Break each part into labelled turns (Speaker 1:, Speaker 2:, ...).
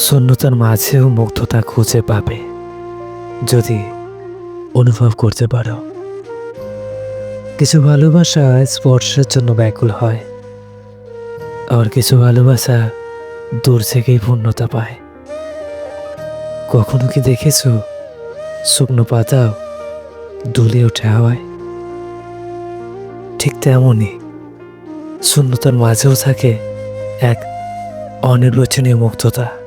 Speaker 1: শূন্যতার মাঝেও মুগ্ধতা খুঁজে পাবে। যদি অনুভব করতে পারো। কিছু ভালোবাসা স্পর্শের জন্য ব্যাকুল হয়। আবার কিছু ভালোবাসা দূর থেকেই পূর্ণতা পায়। কখনো কি দেখেছ শুকনো পাতাও দুলে ওঠে হাওয়ায়? ঠিক তেমনই শূন্যতার মাঝেও থাকে এক অনির্বচনীয় মুক্ততা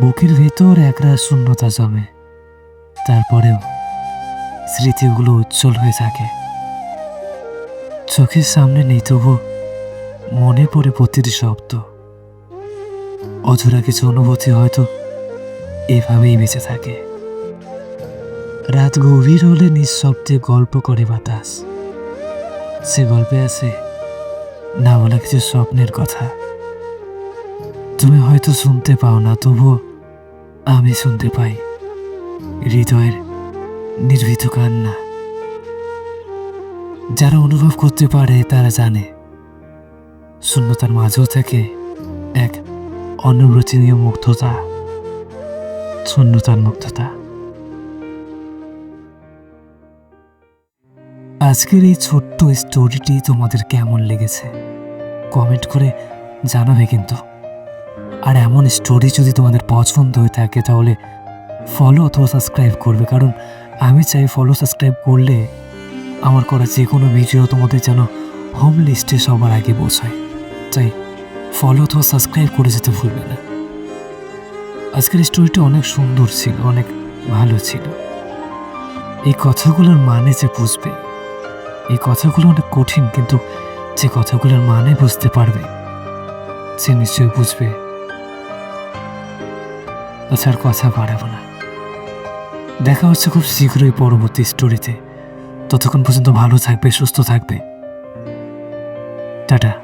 Speaker 1: বুকের ভেতর একরা শূন্যতা জমে। তারপরেও স্মৃতিগুলো উজ্জ্বল হয়ে থাকে। চোখের সামনে নেই তবু মনে পড়ে প্রতিটি শব্দ। অধুরা কিছু অনুভূতি হয়তো এভাবেই বেঁচে থাকে। রাত গভীর হলে নিঃশব্দে গল্প করে বাতাস। সে গল্পে আছে না বলা কিছু স্বপ্নের কথা। তুমি হয়তো শুনতে পাও না, তবুও আমি শুনতে পাই। হৃদয়ের নির্ভীত কান্না। যারা অনুভব করতে পারে, তারা জানে। শূন্যতার মাঝেও থাকে এক অনির্বচনীয় মুগ্ধতা, শূন্যতার মুগ্ধতা। আজকের এই ছোট্ট স্টোরিটি তোমাদের কেমন লেগেছে? কমেন্ট করে জানাবে কিন্তু। আর এমন স্টোরি যদি তোমাদের পছন্দ হয়ে থাকে, তাহলে ফলো অথবা সাবস্ক্রাইব করবে। কারণ আমি চাই ফলো সাবস্ক্রাইব করলে আমার করা যে কোনো ভিডিও তোমাদের যেন হোম লিস্টে সবার আগে পৌঁছায়। তাই ফলো অথবা সাবস্ক্রাইব করে যেতে ভুলবে না। আজকের স্টোরিটা অনেক সুন্দর ছিল, অনেক ভালো ছিল। এই কথাগুলোর মানে যে বুঝবে, এই কথাগুলো অনেক কঠিন, কিন্তু যে কথাগুলোর মানে বুঝতে পারবে, সে নিশ্চয়ই বুঝবে। আচ্ছা আর কথা বাড়াবো না। দেখা হচ্ছে খুব শীঘ্রই পরবর্তী স্টোরিতে ততক্ষণ পর্যন্ত ভালো থাকবে, সুস্থ থাকবে। টাটা।